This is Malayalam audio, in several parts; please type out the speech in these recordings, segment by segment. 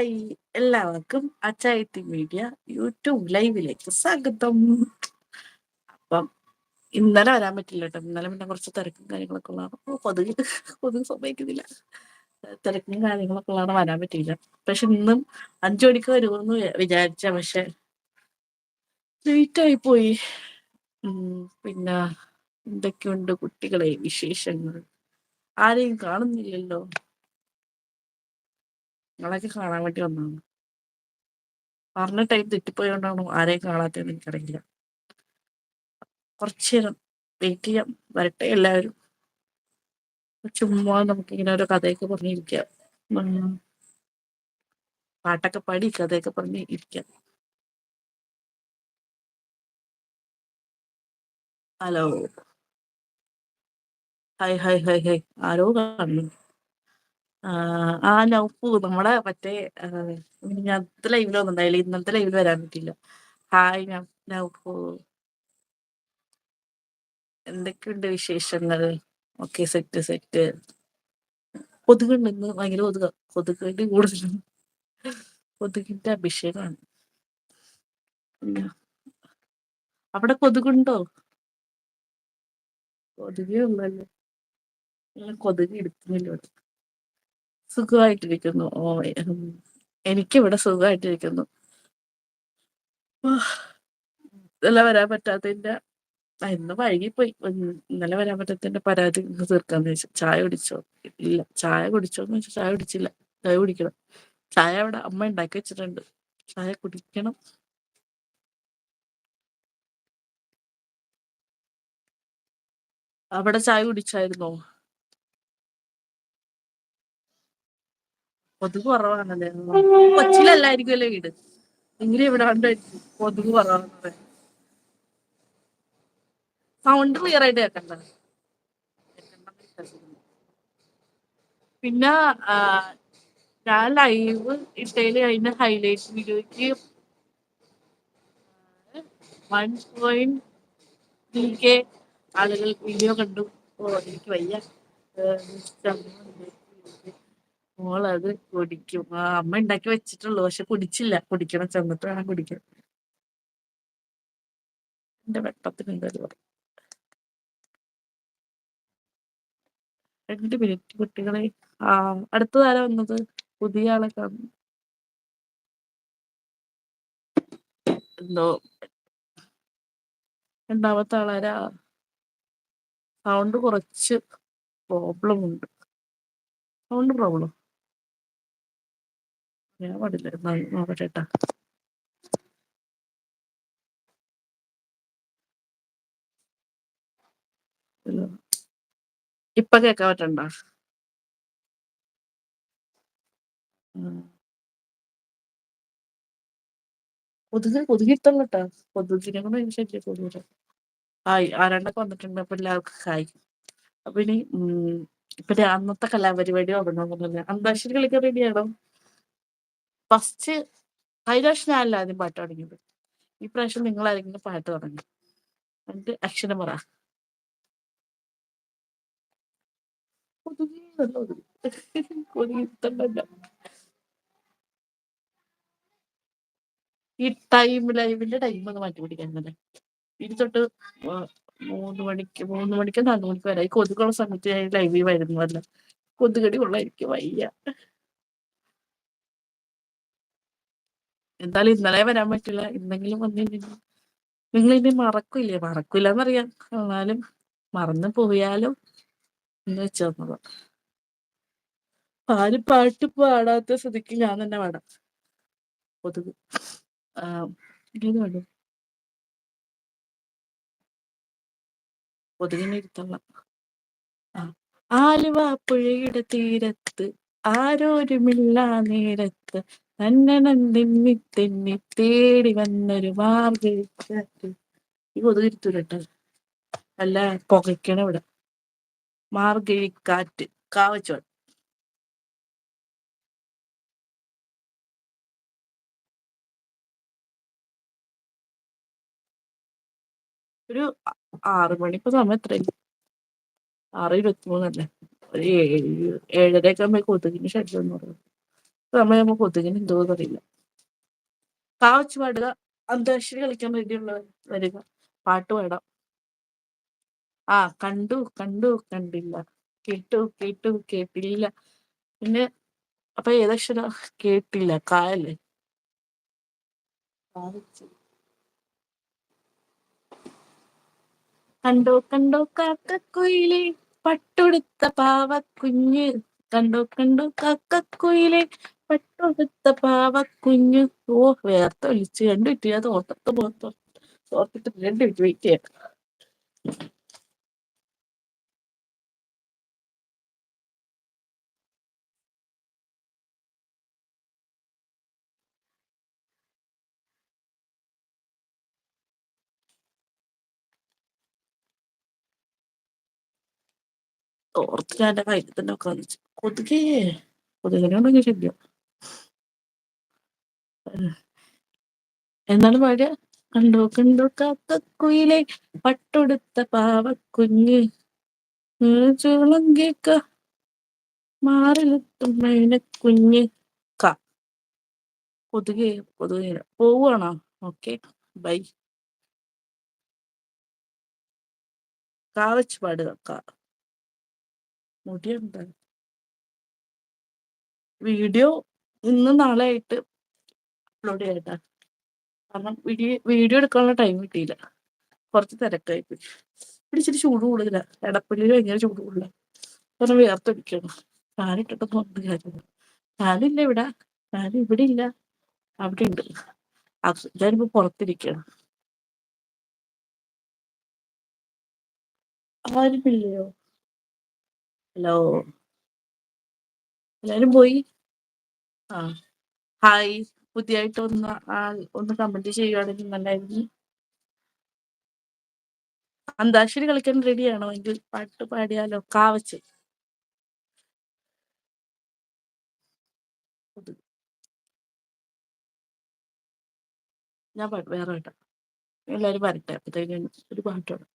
ഹായ് എല്ലാവർക്കും അച്ചായത്തി മീഡിയ യൂട്യൂബ് ലൈവിലേക്ക് സ്വാഗതം. അപ്പം ഇന്നലെ വരാൻ പറ്റില്ല കേട്ടോ. ഇന്നലെ പിന്നെ കുറച്ച് തിരക്കും കാര്യങ്ങളൊക്കെ ഉള്ളതാണ്. കൊതുക് കൊതുക് സമ്മതിക്കുന്നില്ല. തിരക്കും കാര്യങ്ങളൊക്കെ ഉള്ളതാണ് വരാൻ പറ്റിയില്ല. പക്ഷെ ഇന്നും അഞ്ചു മണിക്ക് വരുമെന്ന് വിചാരിച്ച. പക്ഷെ ലേറ്റായി പോയി. പിന്നെ എന്തൊക്കെയുണ്ട് കുട്ടികളെ വിശേഷങ്ങൾ? ആരെയും കാണുന്നില്ലല്ലോ. നിങ്ങളൊക്കെ കാണാൻ വേണ്ടി വന്നതാണ്. പറഞ്ഞ ടൈം തെറ്റിപ്പോയോണ്ടാണോ ആരെയും കാണാത്തതെന്ന് എനിക്കറിയില്ല. കുറച്ചു നേരം വെയിറ്റ് ചെയ്യാം. വരട്ടെ എല്ലാവരും. ചുമ്മാ നമുക്കിങ്ങനെ ഓരോ കഥയൊക്കെ പറഞ്ഞിരിക്കാം പാട്ടൊക്കെ പാടി കഥയൊക്കെ പറഞ്ഞ് ഇരിക്കാം. Hello. Hi hi hi hi ആരോ കാണുന്നു. ആ നൗഫു നമ്മളെ മറ്റേ മിനിഞ്ഞാന്നത്തെ ലൈവിലൊന്നും ഉണ്ടായില്ല ഇന്നത്തെ ലൈവിൽ വരാൻ പറ്റില്ല ഹായ് നൗഫു. എന്തൊക്കെയുണ്ട് വിശേഷങ്ങൾ ഓക്കെ സെറ്റ് സെറ്റ്. കൊതുകുണ്ട് ഇന്ന് ഭയങ്കര കൊതുക. കൊതുകിന്റെ കൂടുതലും കൊതുകിന്റെ അഭിഷേകമാണ്. അവിടെ കൊതുകുണ്ടോ? കൊതുകേ ഉള്ളല്ലോ കൊതുക് എടുക്കുന്നില്ല സുഖമായിട്ടിരിക്കുന്നു. ഓ എനിക്കിവിടെ സുഖമായിട്ടിരിക്കുന്നു. ഇന്നലെ വരാൻ പറ്റാത്തതിന്റെ ഇന്ന് വൈകിപ്പോയി. ഇന്നലെ വരാൻ പറ്റാത്തതിന്റെ പരാതി തീർക്കാന്ന് ചോദിച്ചാൽ ചായ കുടിച്ചോ? ഇല്ല. ചായ കുടിച്ചോന്ന് വെച്ചാൽ ചായ കുടിച്ചില്ല. ചായ കുടിക്കണം. ചായ അവിടെ അമ്മ ഉണ്ടാക്കി വെച്ചിട്ടുണ്ട്. ചായ കുടിക്കണം. അവിടെ ചായ കുടിച്ചായിരുന്നോ? കൊതുക് കുറവാണല്ലേ? കൊച്ചിലല്ലായിരിക്കുമല്ലോ വീട്? എങ്കിലും ഇവിടെ കണ്ടായിരിക്കും കൊതുക് കുറവാണെന്ന് സൗണ്ട് ക്ലിയർ ആയിട്ട് കേൾക്കണ്ട. പിന്നെ ഞാൻ ലൈവ് ഇട്ടേൽ അതിന്റെ ഹൈലൈറ്റ് വീഡിയോയ്ക്ക് വൺ പോയിന്റ് ആളുകൾ വീഡിയോ കണ്ടു. ഓ എനിക്ക് വയ്യ. മോളത് കുടിക്കും. ആ അമ്മ ഉണ്ടാക്കി വെച്ചിട്ടുള്ളൂ പക്ഷെ കുടിച്ചില്ല. കുടിക്കണം ചെന്നിട്ട് വേണം കുടിക്കാൻ. എന്റെ വെട്ടത്തിന് പറയും രണ്ട് മിനിറ്റ് കുട്ടികളെ. ആ അടുത്തതാരാ വന്നത്? പുതിയ ആളെ കാണുന്നു. എന്തോ? രണ്ടാമത്തെ ആളാരാ സൗണ്ട് കുറച്ച് പ്രോബ്ലം ഉണ്ട്. സൗണ്ട് പ്രോബ്ലം ഞാൻ പാടില്ല. നോക്കട്ടെ കേട്ടാ. ഇപ്പൊ കേക്കാൻ പറ്റണ്ട? കൊതുകിന് കൊതുകിട്ടം കേട്ടാ. കൊതുകിനെ കൊണ്ട് എനിക്ക് കൊതുകിന്. ഹായ്. ആരാണ്ടൊക്കെ വന്നിട്ടുണ്ട്. അപ്പൊ എല്ലാവർക്കും ഹായ്. അപ്പൊ ഇനി ഇപ്പൊ അന്നത്തെ കലാപരിപാടി തുടങ്ങുന്നില്ല അന്താക്ഷരി കളിക്കാൻ റെഡിയാണോ ഫസ്റ്റ് പ്രാവശ്യം ഞാനല്ല ആദ്യം പാട്ട് തുടങ്ങിയത് ഈ പ്രാവശ്യം നിങ്ങളായിരിക്കും പാട്ട് തുടങ്ങി എന്നിട്ട് അക്ഷരം പറ. ഈ ടൈം ലൈവിന്റെ ടൈം ഒന്ന് മാറ്റി പിടിക്കാൻ തന്നെ ഇനി തൊട്ട് മൂന്ന് മണിക്ക് മൂന്ന് മണിക്ക് നാല് മണിക്ക് വരെ ഈ കൊതുകുള്ള സമയത്ത് ഞാൻ ലൈവിൽ വരുന്നതല്ല. കൊതുകടി കൊള്ളായിരിക്കും വയ്യ. എന്തായാലും ഇന്നലെ വരാൻ പറ്റില്ല. ഇന്നെങ്കിലും വന്നില്ലെങ്കിൽ നിങ്ങൾ ഇനി മറക്കില്ലേ? മറക്കില്ല എന്നറിയാം എന്നാലും മറന്നു പോയാലും എന്ന് വെച്ച് പാൽ പാട്ട് പാടാത്ത സ്ഥിതിക്ക് ഞാൻ തന്നെ പാടാം. കൊതുക് ഇത് വേണം കൊതുകിനെ ഇരുത്തള്ള ആലുവ പുഴയുടെ തീരത്ത് ആരോരുമില്ല നേരത്ത് നന്നനന്തിന്നി തെന്നി തേടി വന്നൊരു മാർഗഴിക്കാറ്റ് ഈ അല്ല പുകയ്ക്കണ ഇവിടെ. മാർഗഴിക്കാറ്റ് കാവച്ചോൾ ഒരു ആറു മണിപ്പോ സമയം എത്രയായി? ആറ് ഇരുപത്തിമൂന്നല്ലേ? ഒരു ഏഴ് ഏഴരയൊക്കെ ആകുമ്പോ കൊതുകിന് ശല്യം എന്ന് പറയുന്നത് സമയാവുമ്പോ കൊതുകിന് എന്തോന്ന് കാവച്ച് പാടുക അന്താക്ഷരി കളിക്കാൻ വേണ്ടിയുള്ളവർ വരിക പാട്ട് പാടാം. ആ കണ്ടു കണ്ടു കണ്ടില്ല. കേട്ടു കേട്ടു കേട്ടില്ല. പിന്നെ അപ്പൊ ഏതക്ഷര കേട്ടില്ല കായല്ലേ കണ്ടോ കണ്ടോ കാക്കക്കുയിലെ പട്ടുടുത്ത പാവക്കുഞ്ഞ്. കണ്ടോ കണ്ടോ കാക്കക്കുയിലെ പട്ടുടുത്ത പാവക്കുഞ്ഞ്. ഓ വേർത്ത് ഒലിച്ച് കണ്ടു ഞാൻ തോർത്തത്ത് പോകത്തോ തോർത്തിട്ട് രണ്ട് മിനിറ്റ് വെയിറ്റ് ചെയ്യാം. തോർത്ത് ഞാൻ എന്റെ കയ്യിൽ തന്നെ ഉക്കാന്നിച്ചു കൊതുകേ കൊതുകിനോടൊക്കെ ശല്യം എന്നാണ് പാടിയ കണ്ടോ കണ്ടോ കാത്ത കുയിലെ പട്ടുടുത്ത പാവക്കുഞ്ഞ്. ചുളം കേക്ക മാറിലെത്തും കുഞ്ഞ് ക. കൊതുകെ കൊതുകേ. പോവുകയാണോ ഓക്കെ ബൈ. കാവച്ച് പാടുക കാ. മുടിയുണ്ട്. വീഡിയോ ഇന്ന് നാളെ ആയിട്ട് അപ്ലോഡ് ചെയ്യട്ടാ. കാരണം വീഡിയോ വീഡിയോ എടുക്കാനുള്ള ടൈം കിട്ടിയില്ല. കുറച്ച് തിരക്കായി പോയി ഇവിടെ ഇച്ചിരി ചൂട് കൂടുതല. എടപ്പള്ളിയിൽ ഭയങ്കര ചൂട് കൂടുതല. കാരണം വേർത്തൊടിക്കണം ഫാനിട്ടിട്ടൊന്നും കൊണ്ട് കാര്യമില്ല ഫാനില്ല ഇവിടെ. ഫാൻ ഇവിടെ ഇല്ല. അവിടെ ഉണ്ട്. ഞാനിപ്പോ പുറത്തിരിക്കണം ആരുമില്ലയോ ഹലോ. എല്ലാരും പോയി? ആ. ഹായ്. പുതിയായിട്ട് ഒന്ന് ഒന്ന് കമന്റ് ചെയ്യുകയാണെങ്കിൽ നല്ലായിരുന്നു. അന്താക്ഷരി കളിക്കാൻ റെഡിയാണോ എങ്കിൽ പാട്ട് പാടിയാലോ? കാവച്ച് ഞാൻ പാട്ട് വേറെ കേട്ടോ. എല്ലാരും വരട്ടെ. അപ്പത്തേക്കും ഒരു പാട്ടാണ്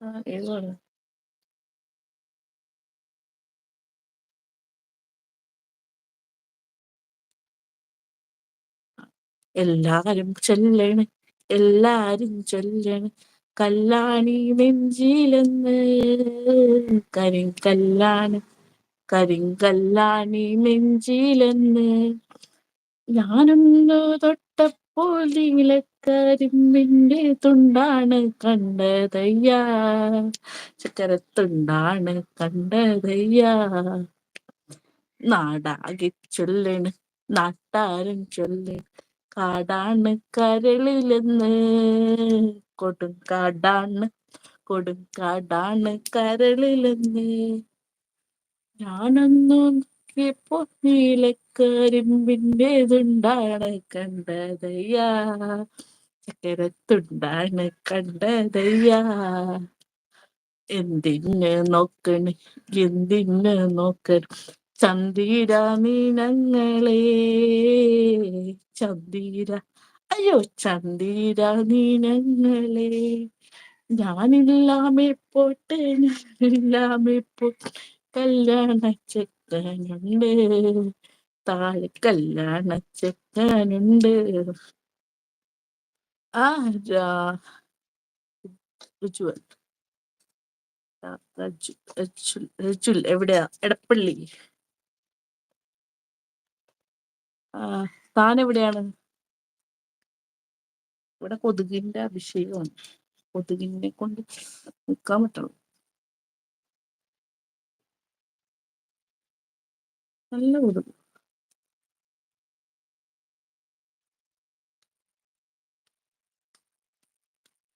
ആ, ഏതാണ് എല്ലാരും ചൊല്ലണ് എല്ലാരും ചൊല്ലണ്. കല്ലാണി നെഞ്ചിലെന്ന് കരിങ്കല്ലാണ് കരിങ്കല്ലാണി നെഞ്ചിലെന്ന്. ഞാനൊന്നു തൊട്ടപ്പോൾ നീലക്കരിമ്പിന്റെ തുണ്ടാണ് കണ്ടതയ്യാ. ചക്കരത്തുണ്ടാണ് കണ്ടതയ്യാ. നാടാകെ ചൊല്ലണ് നാട്ടാരും ചൊല്ലണ്. കാടാണ് കരളിലെന്ന്. കൊടുങ്കാടാണ് കൊടുങ്കാടാണ് കരളിലെന്ന്. ഞാനൊന്നു നോക്കിയപ്പോ നീലക്കരിമ്പിന്റെതുണ്ടാണ് കണ്ടതയ്യാ. ചക്കരത്തുണ്ടാണ് കണ്ടതയ്യാ. എന്തിന് നോക്കണ്? എന്തിന് നോക്കണ്? ചന്ദിര നീനങ്ങളെ ചന്ദിര അയ്യോ ചന്ദിര നീനങ്ങളെ ഞാനില്ലാമെ പോട്ടെ ഞാനില്ലാമെ പോട്ടെ കല്യാണ ചെക്കനുണ്ട്. താഴെ കല്യാണ ചെക്കനുണ്ട്. ആ രാ റിജുവൽ ആ, റജു റജുൽ റജുൽ എവിടെയാ? എടപ്പള്ളി ആ താൻ എവിടെയാണ് ഇവിടെ കൊതുകിന്റെ അഭിഷേകമാണ്. കൊതുകിനെ കൊണ്ട് നിൽക്കാൻ പറ്റുള്ളൂ നല്ല കൊതുക്.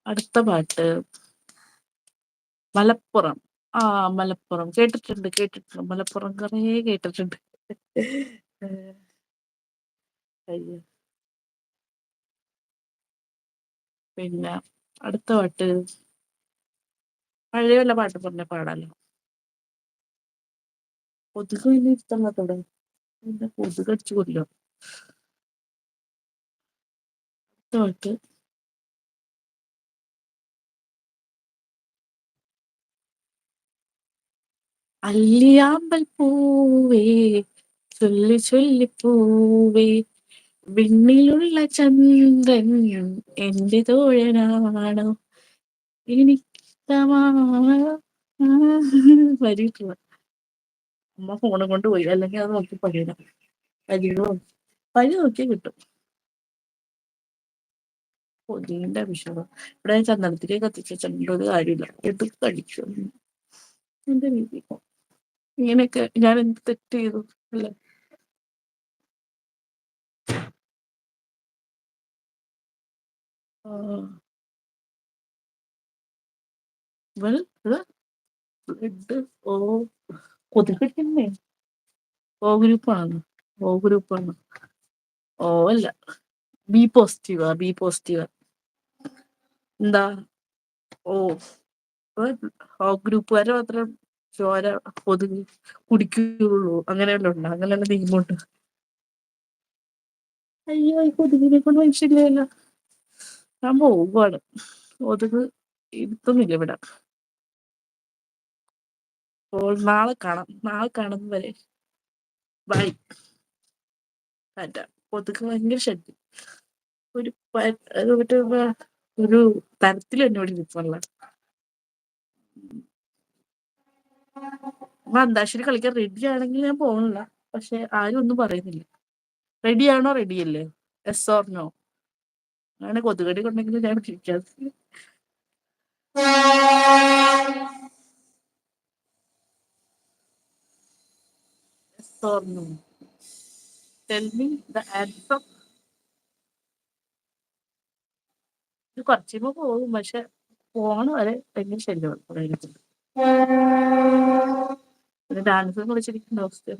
അടുത്ത പാട്ട്. മലപ്പുറം. ആ മലപ്പുറം. കേട്ടിട്ടുണ്ട് കേട്ടിട്ടുണ്ട്. മലപ്പുറം കുറേ കേട്ടിട്ടുണ്ട്. ഏ, പിന്നെ അടുത്ത പാട്ട്. പഴയ വല്ല പാട്ട് പറഞ്ഞ പാടാലോ കൊതുക് പിന്നെ ഇഷ്ടമല്ലാത്തോടെ പിന്നെ കൊതുക് അടിച്ചു കൊല്ലോ. അടുത്ത പാട്ട്. അല്ലിയാമ്പൽ പൂവേ ചൊല്ലി ചൊല്ലി പൂവേ വിണ്ണിലുള്ള ചന്ദ്രൻ എന്റെ തോഴനാണോ? വരിട്ടില്ല അമ്മ ഫോണും കൊണ്ട് പോയി. അല്ലെങ്കിൽ അത് നോക്കി പഴിയണം പരിയോ പഴി നോക്കി കിട്ടും. പൊതിന്റെ വിഷമം. ഇവിടെ ചന്ദനത്തിലേക്ക് കത്തിച്ച ചന്ദ്ര ഒരു കാര്യമില്ല. എടുത്ത് കടിച്ചു എന്റെ രീതി. ഇങ്ങനെയൊക്കെ ഞാൻ എന്ത് തെറ്റ് ചെയ്തു? അല്ലേ? ബ്ലഡ് ഓ കൊതുകടിക്കുന്നേ ഓ ഗ്രൂപ്പാണ് ഓ ഗ്രൂപ്പാണ് ഓ അല്ല ബി പോസിറ്റീവാ ബി പോസിറ്റീവാ എന്താ ഓ ഓ ഗ്രൂപ്പുകാരെ മാത്രം ചോര കൊതുക് കുടിക്കുകയുള്ളൂ അങ്ങനെയല്ല ഉണ്ട് അങ്ങനെയുള്ള നിയമമുണ്ട് അയ്യോ ഈ കൊതുകിനെ കൊണ്ട് മനുഷ്യരില്ല ഞാൻ പോവുകയാണ് ഒതുങ്ങ് ഇരുത്തുന്നില്ല ഇവിടെ. അപ്പോൾ നാളെ കാണാം. നാളെ കാണുന്ന വരെ ബൈ. അല്ല ഒതുക്ക് ഭയങ്കര ശക്തി ഒരു മറ്റേ ഒരു തരത്തിൽ എന്നോട് ഇരിപ്പുള്ള. അന്താക്ഷരി കളിക്കാൻ റെഡി ആണെങ്കിൽ ഞാൻ പോകണില്ല പക്ഷെ ആരും ഒന്നും പറയുന്നില്ല. റെഡിയാണോ റെഡിയല്ലേ എസ് ഓർനോ അങ്ങനെ കൊതുകടി കൊണ്ടെങ്കിൽ ഞാൻ ചിരിക്കാൻ ഇത് കുറച്ചുമ്പോ പോകും പക്ഷെ പോണ വരെ ഭയങ്കര ശല്യമാണ് ഡാൻസ് കളിച്ചിരിക്കുന്ന അവസ്ഥ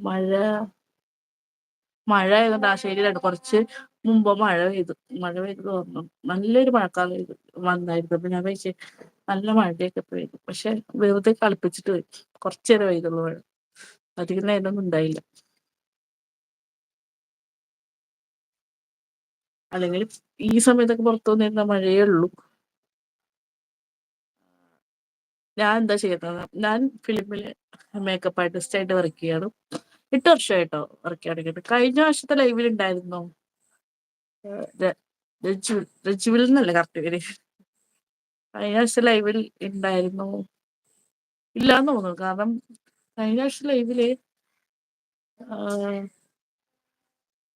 മഴ മഴ. ആയതുകൊണ്ട് ആ കുറച്ച് മുമ്പ് മഴ പെയ്തു. മഴ പെയ്തു തോന്നുന്നു നല്ലൊരു മഴക്കാലം വന്നായിരുന്നു. അപ്പൊ ഞാൻ വെച്ച് നല്ല മഴയൊക്കെ പെയ്തു. പക്ഷെ വെറുതെ കളിപ്പിച്ചിട്ട് പോയി. കുറച്ചു നേരം പെയ്തുള്ളൂ മഴ. അധികം നേരമൊന്നും ഉണ്ടായില്ല. അല്ലെങ്കിൽ ഈ സമയത്തൊക്കെ പുറത്തു വന്നിരുന്ന മഴയേ ഉള്ളൂ. ഞാൻ എന്താ ചെയ്യുന്നത്? ഞാൻ ഫിലിമിൽ മേക്കപ്പ് ആർട്ടിസ്റ്റ് ആയിട്ട് വർക്ക് ചെയ്യാണ്. എട്ട് വർഷമായിട്ടോ വർക്ക് ചെയ്യാൻ കഴിഞ്ഞ വർഷത്തെ ലൈവിൽ ഉണ്ടായിരുന്നു രജുവിൽ എന്നല്ലേ കറക്റ്റ് പേര്. കഴിഞ്ഞ വർഷ ലൈവിൽ ഉണ്ടായിരുന്നു ഇല്ലാന്ന് തോന്നുന്നു. കാരണം കഴിഞ്ഞ വർഷം ലൈവിൽ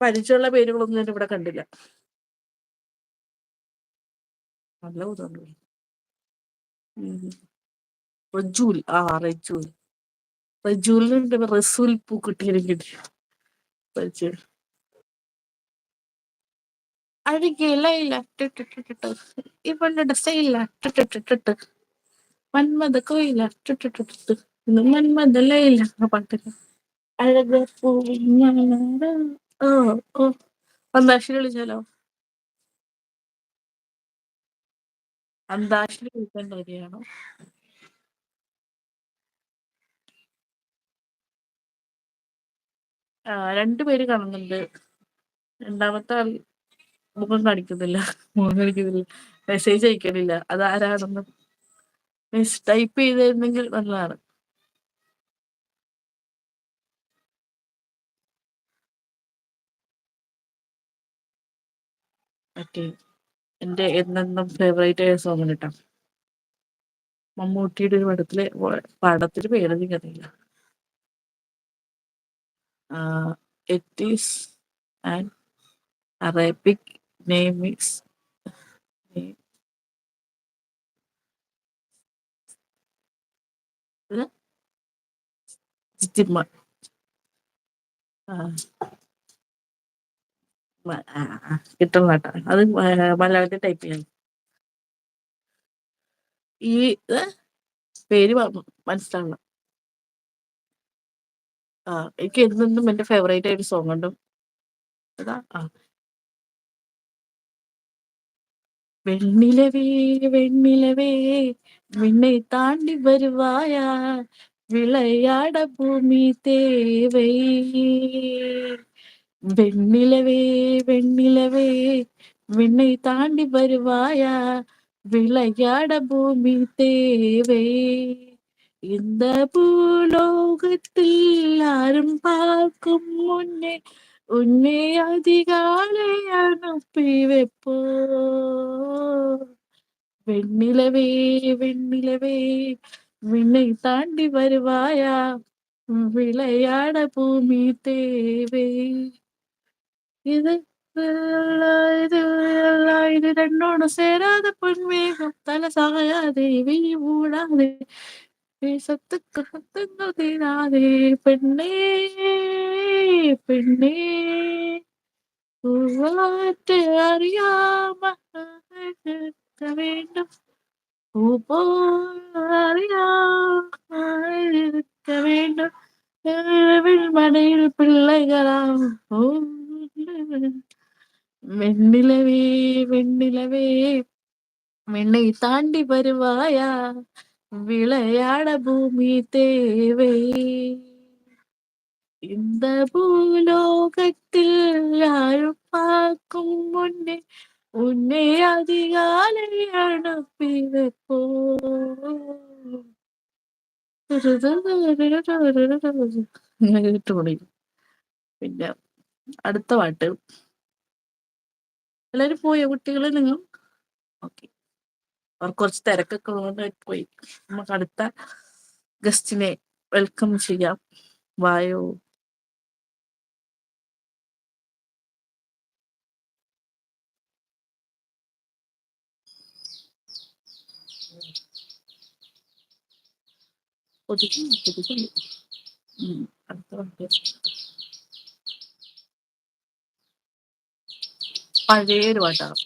പരിചയമുള്ള പേരുകളൊന്നും ഞാൻ ഇവിടെ കണ്ടില്ല. നല്ല ബുദ്ധിമുട്ടുണ്ട് റജൂൽ ആ റജൂൽ. റജൂലിനുണ്ട് റസൂൽ പൂ കിട്ടി റജൂൽ. അഴുകിയില്ല ആ പാട്ടൊക്കെ അഴക ഓ. ഓ റെഡിയാണോ? രണ്ടുപേര് കാണുന്നുണ്ട്. രണ്ടാമത്തെ ആൾ മുഖം കാണിക്കുന്നില്ല. മുഖം കാണിക്കുന്നില്ല. മെസ്സേജ് അയക്കണില്ല അതാരാണെന്ന് മീൻസ് ടൈപ്പ് ചെയ്തിരുന്നെങ്കിൽ നല്ലതാണ്. എന്റെ എന്റെ എന്നെന്നും ഫേവറേറ്റ് ആയ സോങ് കേട്ടോ. മമ്മൂട്ടിയുടെ ഒരു പടത്തിലെ പടത്തിന് പേരെനിക്കറിയില്ല it is an Arabic name is കിട്ടണം കേട്ടോ. അത് മലയാളത്തിൽ ടൈപ്പ് ചെയ്യണം ഈ പേര് മനസ്സിലാവണം. എനിക്ക് ഇത് നിന്നും എന്റെ ഫേവറേറ്റ് ആയിട്ട് സോങ് ഉണ്ട്. വെണ്ണിലവേ വെണ്ണിലവേ വിണ്ണെ താണ്ടി വരുവായ വിളയാട ഭൂമി തേവൈ. വെണ്ണിലവേ വെണ്ണിലവേ വിണ്ണെ താണ്ടി വരുവായ വിളയാട ഭൂമി തേവൈ. இந்த பூலோகத்தில் யாரும் பார்க்கும் முன்னே உன்னை அதிகாலை அனுப்பி வைப்போ வெண்ணிலவே வெண்ணிலவே விண்ணை தாண்டி வருவாயா விளையாட பூமி தேவை இது இது இது ரெண்டோட சேராத பொன்மேகம் தலை சாயாதே விழி மூடாதே சத்துக்கு சத்துங்கள் தீராதே பெண்ணே பெண்ணே. வார்த்தை அறியாம வேண்டும். இருக்க வேண்டும். மனையில் பிள்ளைகளாம் வெண்ணிலவே வெண்ணிலவே. வெண்ணை தாண்டி வருவாயா? விளையாட பூமி தேவை இந்த பூலோகத்தில் யாரும் பார்க்கும் முன்னே உன்னை அதிகாலை அனுப்பி வைப்போ പിന്നെ അടുത്ത പാട്ട് എല്ലാരും പോയോ കുട്ടികള് നിങ്ങൾ ഓക്കെ അവർ കുറച്ച് തിരക്കൊക്കെ ഉള്ളതുകൊണ്ട് പോയി. നമുക്ക് അടുത്ത ഗസ്റ്റിനെ വെൽക്കം ചെയ്യാം. വായോ ഒതുക്കി ഒതുക്കി. അടുത്ത പഴയൊരു പാട്ടാണ്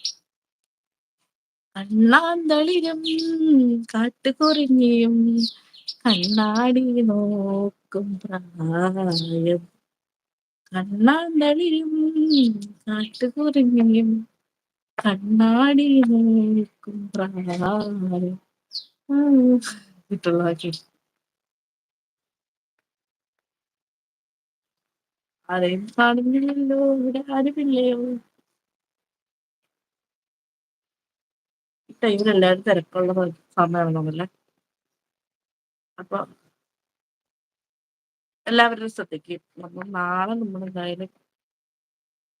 കണ്ണാന്തളിരും കാട്ടുകുറിഞ്ഞിയും കണ്ണാടി നോക്കും പ്രായം. കണ്ണാന്തളിരും കാട്ടുകുറിഞ്ഞിയും കണ്ണാടി നോക്കും പ്രായം. കിട്ടുള്ള ബാക്കി കാണുന്നില്ലല്ലോ ഇവിടെ ആരുമില്ലയോ? ടൈമിൽ എല്ലാവരും തിരക്കുള്ള സമയമാണെന്നല്ലേ അപ്പൊ എല്ലാവരുടെയും ശ്രദ്ധിക്കും. നമ്മൾ നാളെ നമ്മൾ എന്തായാലും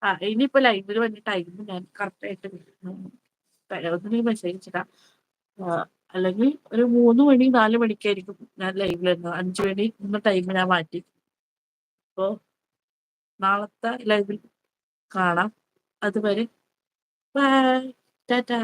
ആ ഇനിയിപ്പോ ലൈബ്രറി വന്ന ടൈം ഞാൻ കറക്റ്റ് ആയിട്ട് ഒന്നിനും മെസ്സേജ് ഇടാം. അല്ലെങ്കിൽ ഒരു മൂന്ന് മണി നാല് മണിക്കായിരിക്കും ഞാൻ ലൈവിൽ വരുന്നത്. അഞ്ചു മണി ഇന്ന ടൈം ഞാൻ മാറ്റി. അപ്പോ നാളത്തെ ലൈവിൽ കാണാം. അതുവരെ ബൈ ടാറ്റാ.